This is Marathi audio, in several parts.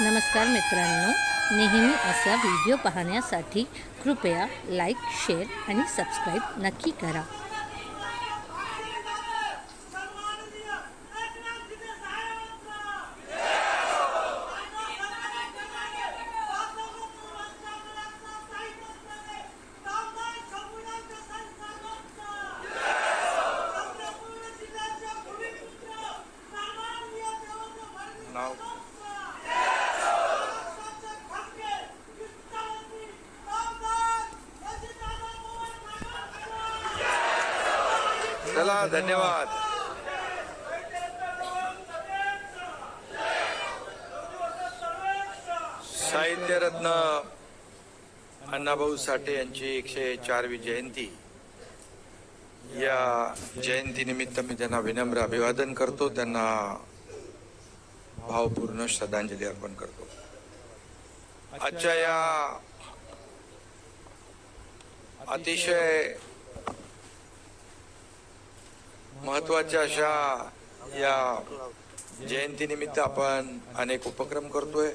नमस्कार मित्रांनो. नेहमी असा व्हिडिओ पाहण्यासाठी कृपया लाईक शेअर आणि सबस्क्राईब नक्की करा. चला धन्यवाद. साहित्यरत्न अण्णाभाऊ साठे यांची एकशे चारवी जयंती. या जयंतीनिमित्त मी त्यांना विनम्र अभिवादन करतो. त्यांना भावपूर्ण श्रद्धांजली अर्पण करतो. आजच्या या अतिशय महत्त्वाच्या अशा या जयंतीनिमित्त आपण अनेक उपक्रम करतोय.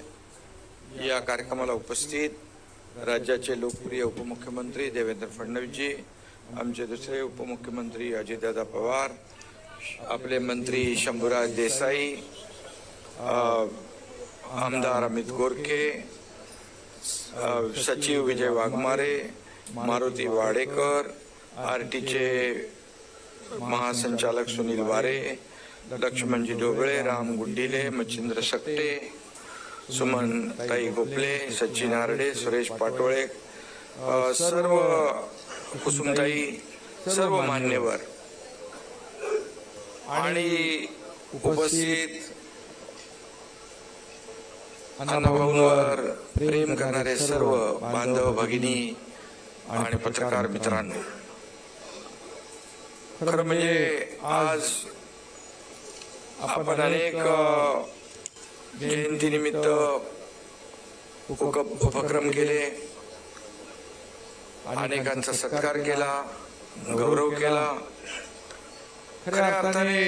या कार्यक्रमाला उपस्थित राज्याचे लोकप्रिय उपमुख्यमंत्री देवेंद्र फडणवीसजी आमचे दुसरे उपमुख्यमंत्री अजितदादा पवार आपले मंत्री शंभूराज देसाई आमदार अमित गोरखे सचिव विजय वाघमारे मारुती वाडेकर आर टीचे महासंचालक सुनील वारे लक्ष्मणजी ढोबळे राम गुड्डिले मच्छिंद्र सकटे सुमन ताई गोपले सचिन आरडे सुरेश पाटोळे सर्व कुसुमताई सर्व मान्यवर. आणि उपस्थित अण्णाभाऊंवर प्रेम करणारे सर्व बांधव भगिनी आणि पत्रकार मित्रांनो. खरं म्हणजे आज आपण अनेक जयंतीनिमित्त उक- उपक्रम केले. अनेकांचा सत्कार केला. गौरव केला. खऱ्या अर्थाने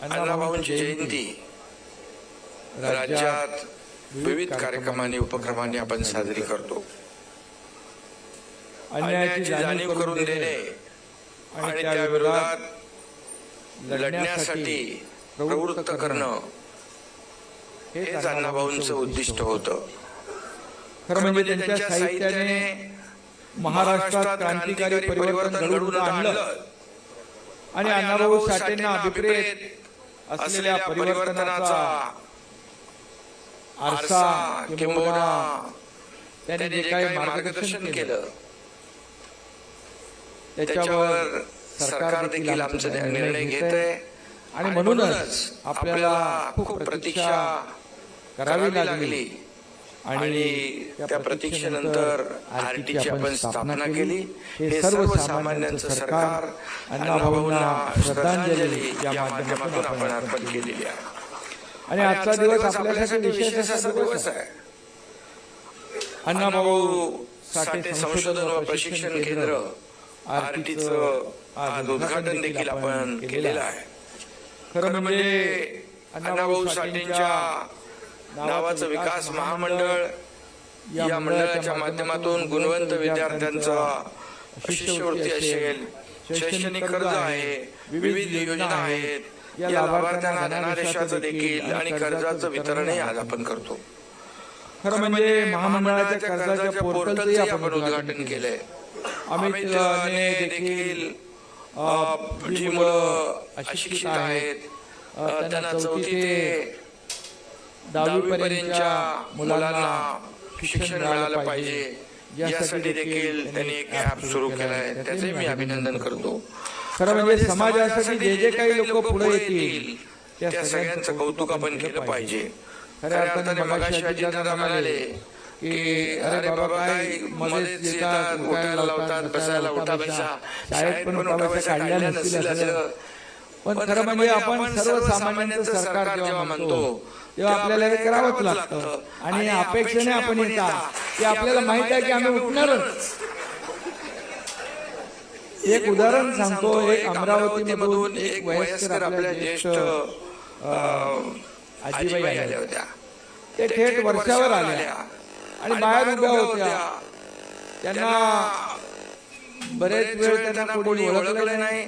अण्णाभाऊंची जयंती राज्यात विविध कार्यक्रमांनी उपक्रमांनी आपण साजरी करतो. अन्यायाची जाणीव करून देणे आणि त्या विरोधात लढण्यासाठी प्रवृत्त करणं हेच अण्णाभाऊंचं उद्दिष्ट होतं. खरं म्हणजे त्यांच्या साहित्याने महाराष्ट्रात क्रांतिकारी परिवर्तन घडवून आणलं. आणि अण्णाभाऊ साठेंना अभिप्रेत असलेल्या परिवर्तनाचा आरसा आरसा किंबहुना त्यांनी जे काही मार्गदर्शन केलं. त्याच्यावर सरकार देखील आमचा निर्णय घेत आहे आणि म्हणूनच आपल्याला खूप प्रतीक्षा करावी लागली. आणि त्या प्रतीक्षेनंतर आरटीची आपण स्थापना केली. हे सर्वसामान्यांचं सरकार अण्णाभाऊंना श्रद्धांजली या माध्यमातून आपण अर्पण केलेली आहे. आणि आजचा दिवस आपल्यासाठी विशेष असा दिवस आहे. अण्णाभाऊ साठे संशोधन व प्रशिक्षण केंद्र. आरटीचं आज उद्घाटन देखील आपण केलेलं आहे. खरं म्हणजे अण्णाभाऊ साठेंच्या नावाचं विकास महामंडळ या मंडळाच्या माध्यमातून गुणवंत विद्यार्थ्यांचा शिष्यवृत्ती असेल शैक्षणिक कर्ज आहे विविध योजना आहेत. या लाभार्थ्यांना धनादेशाचं देखील आणि कर्जाचं वितरणही आज आपण करतो. खरं म्हणजे महामंडळाच्या कर्जाच्या पोर्टलचंही आपण उद्घाटन केलंय. अमितने देखील जी मुलं अशिक्षित आहेत. त्यांना चौथी ते दहावी पर्यंतच्या मुलांना शिक्षण मिळालं पाहिजे. यासाठी देखील त्यांनी एक ऍप सुरू केलं आहे. त्याचे मी अभिनंदन करतो. खरं म्हणजे समाजासाठी जे जे काही लोक पुढे येतील त्या सगळ्यांचं कौतुक आपण केलं पाहिजे. खऱ्या अर्थाने मगाशी अजितदादा म्हणाले की अरे बाबा काय मध्येच येतात उठायला लावतात बसायला उठा बसा. शाळेत पण उठा काढल्या नसतील असं. पण खरं म्हणजे आपण सर्वसामान्यांचं सरकार जेव्हा म्हणतो तेव्हा आपल्याला हे करावंच लागतं. आणि अपेक्षेने आपण येतात की आपल्याला माहीत आहे की आम्ही उठणारच. एक उदाहरण सांगतो एक अमरावती मधून एक वयस्कर आपल्या ज्येष्ठ आजीबाई आल्या होत्या. ते थेट वर्षावर आल्या. आणि बाहेर उभ्या होत्या. त्यांना बरेच वेळ त्यांना कोणी ओळखलं नाही.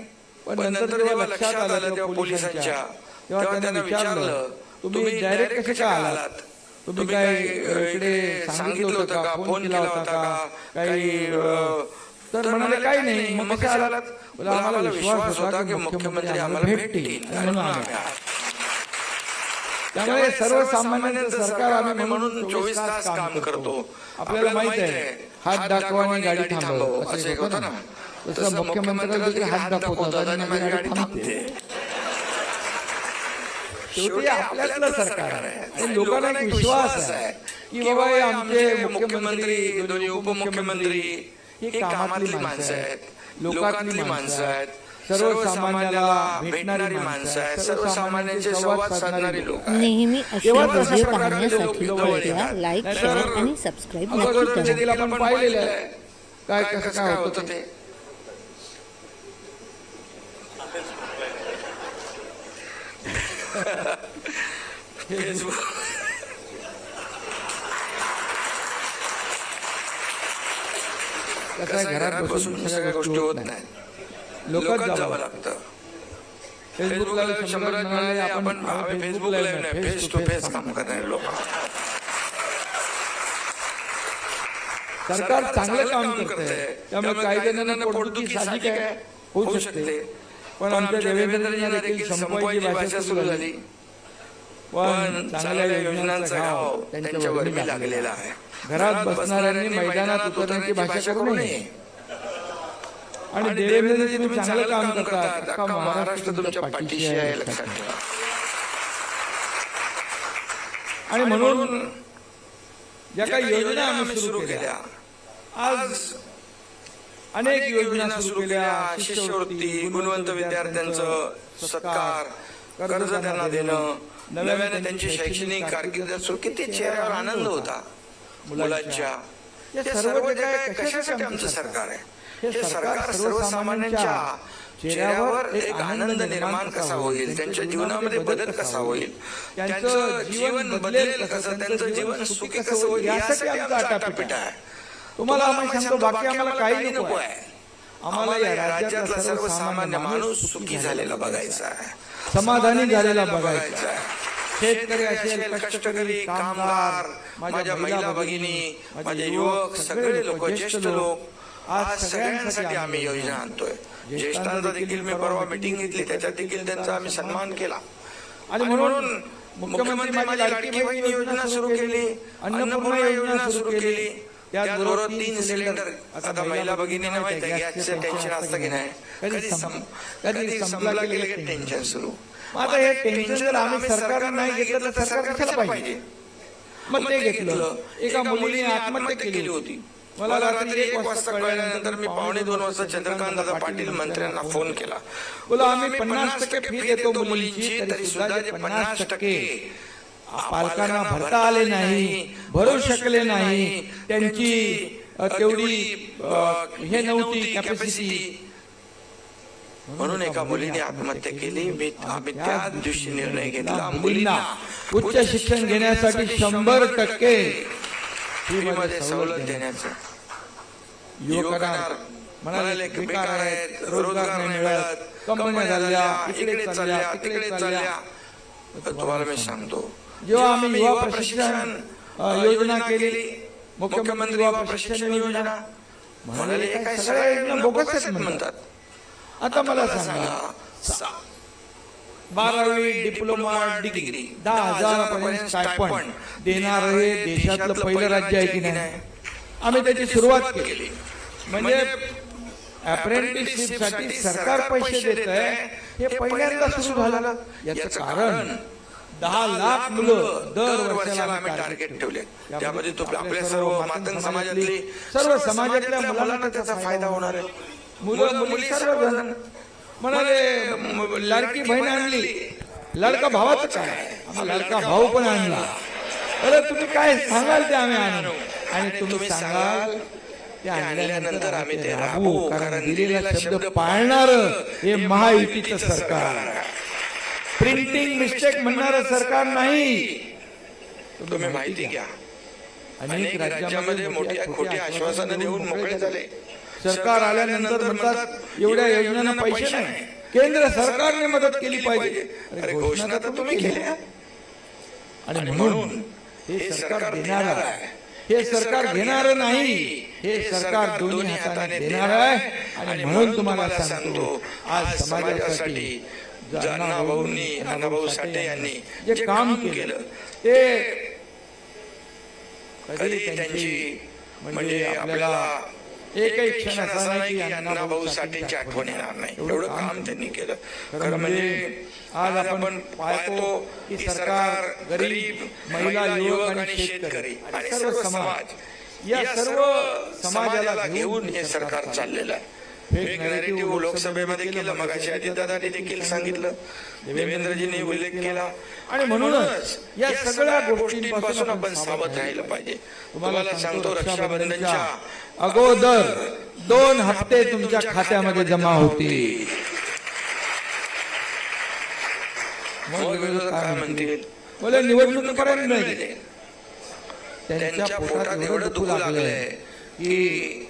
पण नंतर जेव्हा लक्षात आलं तेव्हा पोलिसांच्या. तेव्हा त्यांना विचारलं तुम्ही डायरेक्ट कसे काय आलात? तुम्ही काय अ, इकडे सांगितलं होतं का? फोन केला होता का? काही तर म्हणाले काही नाही मग कसे आलात? आम्हाला विश्वास होता की मुख्यमंत्री आम्हाला भेटतील. म्हणून आम्ही. त्यामुळे सर्वसामान्यांचं सरकार आम्ही म्हणून चोवीस तास काम करतो. आपल्याला माहीत आहे हात दाखवा आणि गाडी थांबव असं होतं ना. तसं मुख्यमंत्र्याला देखील हात दाखवतात आणि गाडी थांबते. शेवटी आपल्यातलं सरकार आहे. लोकांना एक विश्वास आहे की बाबा हे आमचे मुख्यमंत्री दोन्ही उपमुख्यमंत्री ही कामातली माणसं आहेत. लोकातली माणसं आहेत. सर्वसामान्याला भेटणारी माणसं आहेत. सर्वसामान्यांचे संवाद साधणारी लोक. नेहमी असे व्हिडिओ पाहण्यासाठी कृपया. लाईक शेअर आणि सबस्क्राईब नक्की करा. आपण पाहिलेलं आहे. काय कसं काय होतं ते? कसं घरात बसून सगळ्या गोष्टी होत नाही. लोकात जावं लागतं. फेसबुकला शंभर म्हणाले आपण फेसबुक लाईव्ह नाही फेस टू फेस काम करणारे लोक. सरकार चांगलं काम करतंय. त्यामुळे काही जणांना पोटदुखी साहजिक आहे. होऊ शकते. पण आमच्या देवेंद्रजींना देखील संपवायची भाषा सुरू झाली. पण चांगल्या योजनांचा घाव त्यांच्या वर्मी लागलेला आहे. घरात बसणाऱ्यांनी मैदानात उतरण्याची भाषा करू नये. आणि देवेंद्रजी तुम्ही चांगलं काम करतात. अख्खा महाराष्ट्र तुमच्या पाठीशी आहे लक्षात ठेवा. आणि म्हणून ज्या काही योजना आम्ही सुरू केल्या आज अनेक योजना सुरू केल्या. शिष्यवृत्ती गुणवंत विद्यार्थ्यांचं सत्कार कर्ज त्यांना देणं नव्याने त्यांची शैक्षणिक कारकीर्द सुरू किती चेहऱ्यावर आनंद होता. मुलांच्या. सर्व जे काय कशासाठी आमचं सरकार आहे? हे सरकार सर्वसामान्यांच्या चेहऱ्यावर एक आनंद निर्माण कसा होईल? त्यांच्या जीवनामध्ये बदल कसा होईल? त्यांचं जीवन बदलेल कसं? त्यांचं जीवन सुखी कसं होईल? यासाठी आमचा आटापिटा आहे. तुम्हाला आम्ही सांगतो बाकी आम्हाला काही नको आहे. आम्हाला या राज्यातला सर्वसामान्य माणूस सुखी झालेला बघायचा आहे. समाधानी झालेला बघायचा आहे. शेतकरी असेल कष्टकरी कामगार माझ्या महिला भगिनी माझे युवक सगळे लोक ज्येष्ठ लोक आज सगळ्यांसाठी आम्ही योजना आणतोय. ज्येष्ठांचा देखील मी परवा मिटिंग घेतली त्याच्यात देखील त्यांचा आम्ही सन्मान केला. आणि म्हणून मुख्यमंत्री माझी लाडकी बहीण योजना सुरू केली अन्नपूर्णा योजना सुरू केली. त्याचबरोबर तीन सिलेंडर आता महिला भगिनीने माहिती आहे गॅसचं टेन्शन असतं की नाही? कधी कधी संपला की लगेच टेन्शन सुरू. आता हे टेन्शन आम्ही सरकारनं नाही घेतलं तर सरकार कशाला पाहिजे? मग ते घेतलं. एका मुलीने आत्महत्या केली होती मला रात्री एक वाजता कळल्यानंतर मी पावणे दोन वाजता चंद्रकांत दादा पाटील मंत्र्यांना फोन केला. बोला आम्ही पन्नास टक्के फी देतो मुलींची तरी सुद्धा पन्नास टक्के. पालकांना भरता आले नाही भरू शकले नाही. त्यांची तेवढी हे नव्हती कॅपॅसिटी म्हणून एका मुलीने आत्महत्या केली. मी आम्ही त्याच दिवशी निर्णय घेतला. मुलींना उच्च शिक्षण घेण्यासाठी शंभर टक्के फीमध्ये सवलत देण्याचं. युवकांना म्हणाले बेकार आहेत रोजगार नाही मिळत कंपन्या झाल्या इकडे चालल्या तिकडे चालल्या. तुम्हाला मी सांगतो. जेव्हा आम्ही युवा प्रशिक्षण योजना केली मुख्यमंत्री युवा प्रशिक्षण योजना म्हणाले काय सगळ्या योजना बोगस आहेत म्हणतात. आता मला सांगा. बारावी डिप्लोमा डिग्री. दहा हजारापर्यंत स्टायपंड देणार हे देशातलं पहिलं राज्य आहे की नाही? आम्ही त्याची सुरुवात केली. म्हणजे अप्रेंटिसशिपसाठी सरकार पैसे देत आहे हे पहिल्यांदा सुरू झालं. याचं कारण दहा लाख मुलं दर वर्षाला आम्ही टार्गेट ठेवले. त्यामध्ये तो आपल्या सर्व मातंग समाजातली सर्व समाजातल्या मुलांना त्याचा फायदा होणार आहे. मुलं मुली सर्वजण म्हणाले लाडकी बहीण आणली. लाडका भावाचं काय? लाडका भाऊ पण आणला. अरे तुम्ही काय सांगाल ते आम्ही आणू? आणि तुम्ही सांगाल ते आणल्यानंतर आम्ही ते राबवू कारण दिलेला शब्द पाळणार हे महायुतीचं सरकार प्रिंटिंग मिस्टेक म्हणणारं सरकार नाही. तुम्ही माहिती घ्या. अनेक राज्यामध्ये मोठी खोटी आश्वासनं देऊन मोकळे झाले. सरकार आल्यानंतर म्हणतात एवढ्या योजनांना पैसे नाही. केंद्र सरकारने मदत केली पाहिजे. अरे घोषणा तर तुम्ही केल्या. आणि म्हणून हे सरकार देणार आहे. हे सरकार घेणार नाही. हे सरकार दोन्ही हाताने देणार आहे. आणि म्हणून तुम्हाला सांगतो आज समाजासाठी अण्णा भाऊंनी अण्णाभाऊ साठे यांनी जे काम केलं ते कधी त्यांची म्हणजे आपल्याला एकही क्षण असा नाही की अण्णाभाऊ साठेची आठवण येणार नाही. एवढं काम त्यांनी केलं. खरं म्हणजे आज आपण पाहतो की सरकार गरीब महिला युवक आणि शेतकरी आणि सर्व समाज. या सर्व समाजाला घेऊन हे सरकार चाललेलं आहे. फेक नॅरेटिव्ह लोकसभेमध्ये केलं मगाशी अजितदादांनी देखील सांगितलं. देवेंद्रजींनी उल्लेख केला. आणि म्हणूनच या सगळ्या गोष्टींपासून आपण सावध राहिलं पाहिजे. तुम्हाला सांगतो रक्षाबंधनच्या अगोदर दोन हप्ते तुमच्या खात्यामध्ये जमा होतील. काय म्हणतील? बोले निवडणुकीपर्यंत त्यांच्या पोटात एवढं दुखू लागलंय की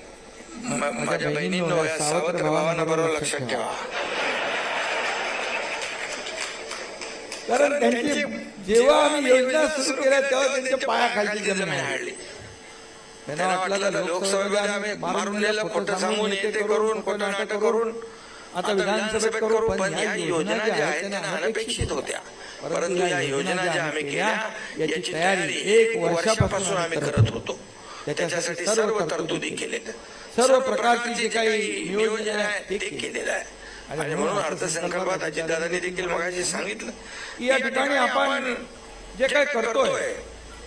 माझ्या बहिणींनो सावत्र भावांना बरोबर लक्षात ठेवा. कारण त्यांची जेव्हा आम्ही योजना सुरू केल्या तेव्हा त्यांच्या पायाखालची जमीन हाडली. त्यांना वाटलं का लोकसभेमध्ये आम्ही मारून नेलं खोटं सांगून ते करून खोटं नाटक करून. आता विधानसभेत करू पण या योजना ज्या आहेत अनपेक्षित होत्या. परंतु या योजना ज्या आम्ही केल्या याची तयारी एक वर्षापासून आम्ही करत होतो. त्याच्यासाठी सर्व तरतुदी केलेल्या सर्व प्रकारची जे काही नियोजन आहे ते केलेलं आहे आणि म्हणून अर्थसंकल्पात अजितदादांनी देखील मगाशी सांगितलं की या ठिकाणी आपण जे काय करतोय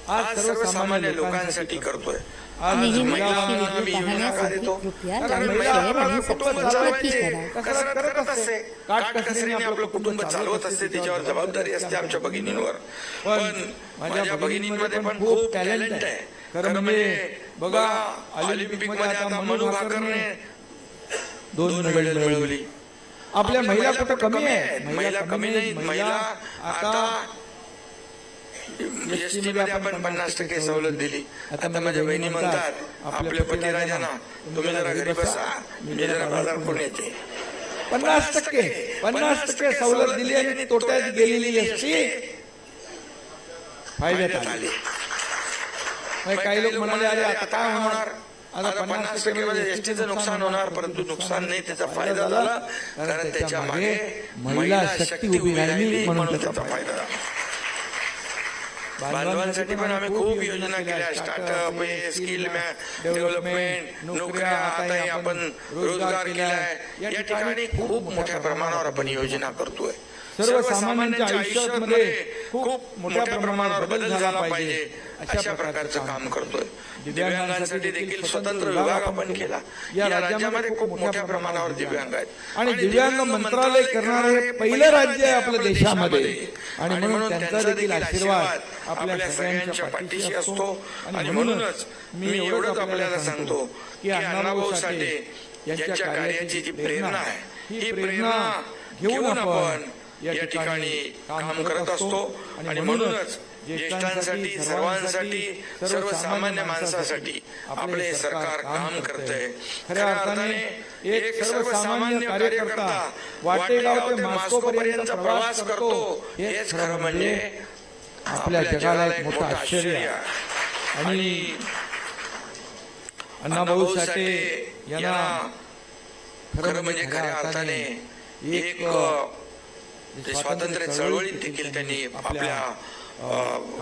आज सर्वसामान्य लोकांसाठी करतोय पाहण्यासाठी? कृपया लाईक, शेअर आणि सबस्क्राईब नक्की करा. कसरत करत असते. काटकसरीने आपलं कुटुंब चालवत असते त्याच्यावर जबाबदारी असते आमच्या भगिनींवर. पण माझ्या भगिनींमध्ये पण खूप टॅलेंट आहे. खरं म्हणजे बघा ऑलिम्पिकमध्ये आता मनू भाकरने दोन मेडल मिळवली. आपल्या महिला कुठं कमी आहे? महिला कमी नाही महिला आता मध्ये आपण पन्नास टक्के सवलत दिली. आता माझ्या बहिणी म्हणतात आपल्या पतीराजांना तुम्ही जरा घरी बसा. मी जरा बाजार कोण येते? पन्नास टक्के पन्नास टक्के सवलत दिली आणि तोट्यात गेलेली एसटी फायद्यात आली. काही लोक म्हणाले अरे आता काय होणार? आता पन्नास टक्के मध्ये एसटीचं नुकसान होणार परंतु नुकसान नाही त्याचा फायदा झाला कारण त्याच्यामागे महिला शक्ती उभी राहिली म्हणून त्याचा फायदा झाला बांधवांसाठी पण आम्ही खूप योजना केल्या. स्टार्टअप स्किल डेव्हलपमेंट नोकऱ्या. आताही आपण रोजगार केलाय. या ठिकाणी खूप मोठ्या प्रमाणावर आपण योजना करतोय. सर्वसामान्यांच्या आयुष्यामध्ये खूप मोठ्या प्रमाणावर बदल झाला पाहिजे अशा प्रकारचं काम करतोय. दिव्यांगांसाठी देखील स्वतंत्र विभाग आपण केला. या राज्यामध्ये खूप मोठ्या प्रमाणावर दिव्यांग आहेत. आणि दिव्यांग मंत्रालय करणारे हे पहिलं राज्य आहे आपल्या देशामध्ये. आणि म्हणून त्यांचा देखील आशीर्वाद आपल्या सगळ्यांच्या पाठीशी असतो. आणि म्हणूनच मी एवढंच आपल्याला सांगतो की अण्णाभाऊ साठे यांच्या कार्याची जी प्रेरणा आहे ही प्रेरणा घेऊन आपण या ठिकाणी काम करत असतो. आणि म्हणूनच ज्येष्ठांसाठी सर्वांसाठी सर्वसामान्य माणसासाठी आपले सरकार काम करतंय. खऱ्या अर्थाने एक सर्वसामान्य कार्यकर्ता वाटेगाव ते मॉस्को पर्यंत प्रवास करतो. हेच खरं म्हणजे आपल्या जगाला एक मोठं आश्चर्य. आहे आणि अण्णाभाऊ साठे यांना खरं म्हणजे खऱ्या अर्थाने एक स्वातंत्र्य चळवळीत देखील त्यांनी आपल्या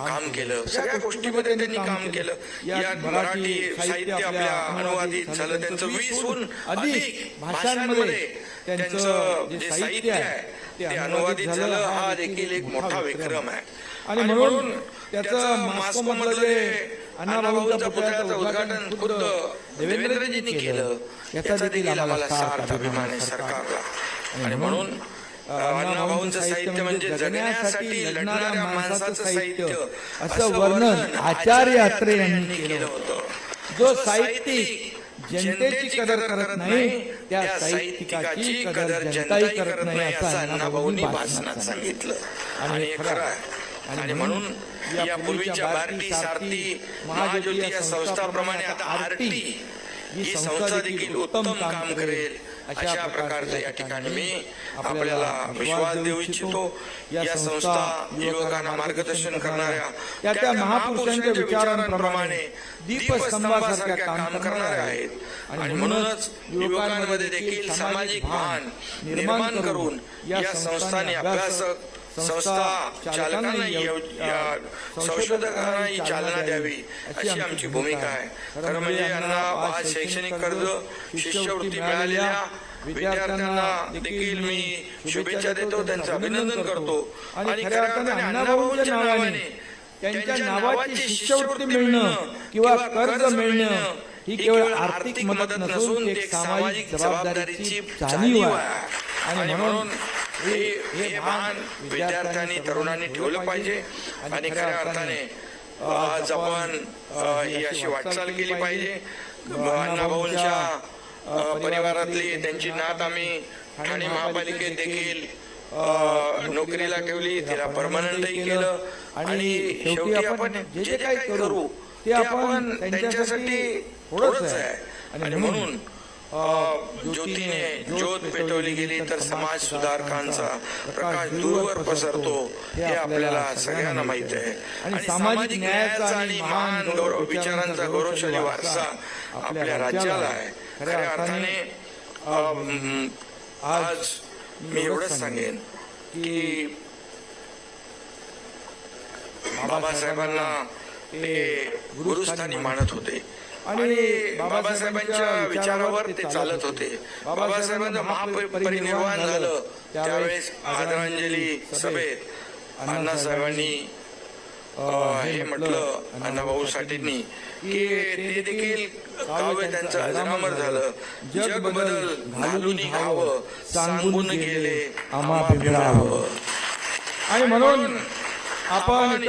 काम केलं. सगळ्या गोष्टीमध्ये त्यांनी काम केलं. या मराठी साहित्य आपल्या अनुवादित झालं. त्यांचं वीसहून अधिक भाषांमध्ये त्यांचं जे साहित्य आहे ते अनुवादित झालं. हा देखील एक मोठा विक्रम आहे. आणि म्हणून त्याचं मॉस्को मधलं जे अण्णाभाऊंच्या पुतळ्याचं उद्घाटन खुद्द देवेंद्रजींनी केलं. याचा देखील आम्हाला सार्थ अभिमान आहे. सरकारला आणि म्हणून अण्णाभाऊंचं साहित्य म्हणजे जगण्यासाठी लढणाऱ्या माणसाचं साहित्य. असं वर्णन आचार्य अत्रे यांनी केलं होतं. जो साहित्यिक जनतेची कदर करत नाही त्या साहित्यिकाची कदर जनताही करत नाही असं अण्णाभाऊंनी भाषणात सांगितलं. आणि हे खरं आणि म्हणून या पूर्वीच्या भारती सारथी महाज्योती या संस्थाप्रमाणे आता आरटी ही संस्था देखील उत्तम काम करेल. अशा प्रकारचं या ठिकाणी मी आपल्याला विश्वास देऊ इच्छितो. या संस्था युवकांना मार्गदर्शन करणाऱ्या त्या त्या महापुरुषांच्या विचारांप्रमाणे दीपस्तंभासारख्या काम करणाऱ्या आहेत. आणि म्हणूनच युवकांमध्ये देखील सामाजिक भान निर्माण करून या संस्थाने अभ्यासक संस्था या संशोधकांनाही चालना द्यावी अशी आमची भूमिका आहे. खरं म्हणजे यांना आज शैक्षणिक कर्ज शिष्यवृत्ती मिळालेल्या विद्यार्थ्यांना देखील मी शुभेच्छा देतो त्यांचं अभिनंदन करतो. आणि खऱ्या अर्थाने अण्णाभाऊंच्या नावाने त्यांच्या नावाची शिष्यवृत्ती मिळणं किंवा कर्ज मिळणं ही केवळ आर्थिक मदत नसून एक सामाजिक जबाबदारीची जाणीव आहे. आणि म्हणून हे हे भान विद्यार्थ्यांनी तरुणांनी ठेवलं पाहिजे. आणि खऱ्या अर्थाने आज आपण ही अशी वाटचाल केली पाहिजे. अण्णाभाऊंच्या परिवारातली त्यांची नात आम्ही ठाणे महापालिकेत देखील नोकरीला ठेवली तिला परमनंटही केलं. आणि शेवटी आपण जे जे काही करू ते आपण त्यांच्यासाठी थोडंच आहे. आणि म्हणून ज्योतीने ज्योत पेटवली गेली तर समाज सुधारकांचा प्रकाश दूरवर पसरतो. हे आपल्याला सगळ्यांना माहीत आहे. आणि सामाजिक न्यायाचा आणि महान गौरव विचारांचा गौरवशाली वारसा आपल्या राज्याला आहे. खऱ्या अर्थाने आज मी एवढंच सांगेन की बाबासाहेबांना ते गुरुस्थानी मानत होते. आणि बाबासाहेबांच्या विचारावर ते चालत होते. बाबासाहेबांचं महापरिनिर्वाण झालं. त्यावेळेस आदरांजली सभेत अण्णासाहेबांनी हे म्हटलं अण्णाभाऊ साठेंनी की ते देखील काव्य त्यांचं अजरामर झालं. जग बदल घालून घावं सांगून गेले आम्हा बिघडावं आणि म्हणून आपण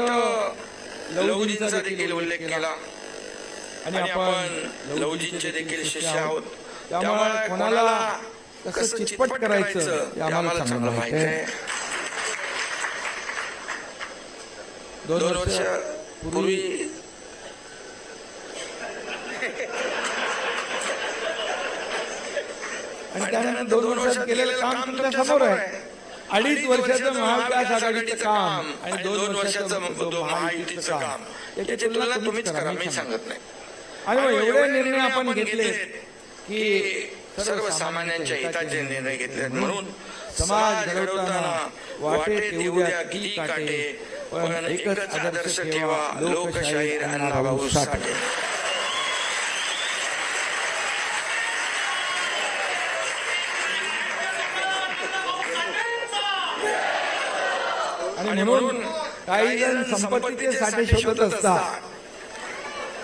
लवजींचा देखील उल्लेख केला. आणि आपण लवजींचे देखील शिष्य आहोत. त्यामुळे कोणाला कसं चितपट करायचं हे आम्हाला चांगलं माहिती आहे. दोन दोन वर्ष पूर्वी आणि त्यानंतर दोन वर्षात केलेलं काम तुमच्यासमोर आहे. अडीच वर्षाचं महाविकास आघाडीचं काम आणि दोन वर्षाचं महायुतीचं काम. याची तुलना तुम्हीच करा मी सांगत नाही. आणि एवढे निर्णय आपण घेतले की सर्वसामान्यांच्या हिताचे निर्णय घेतले म्हणून समाज घडवताना वाटेत येऊ द्या की काटे. पण एकच आदर्श ठेवा लोकशाहीर अण्णाभाऊ साठे. आणि म्हणून काही जण संपत्तीचे साठे शोधत असतात.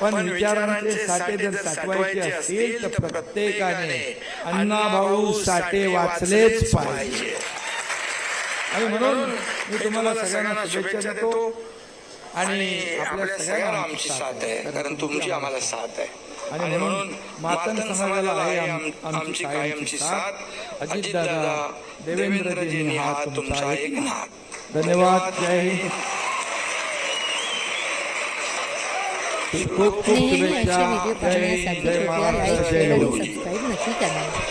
पण विचारांचे साठे जर साठवायचे असतील तर प्रत्येकाने अण्णाभाऊ साठे वाचलेच पाहिजे. आणि म्हणून मी तुम्हाला सगळ्यांना शुभेच्छा देतो आणि आपल्या सगळ्यांना आमची साथ आहे. कारण तुमची आम्हाला साथ आहे. आणि म्हणून मातंग समाजाला आहे आम- आमची कायमची साथ. अजितदादा देवेंद्रजींनी हा तुमचा एक हात धन्यवाद. जय हिंद. खूप खूप शुभेच्छा. जय जय महाराष्ट्र जय नक्की करा.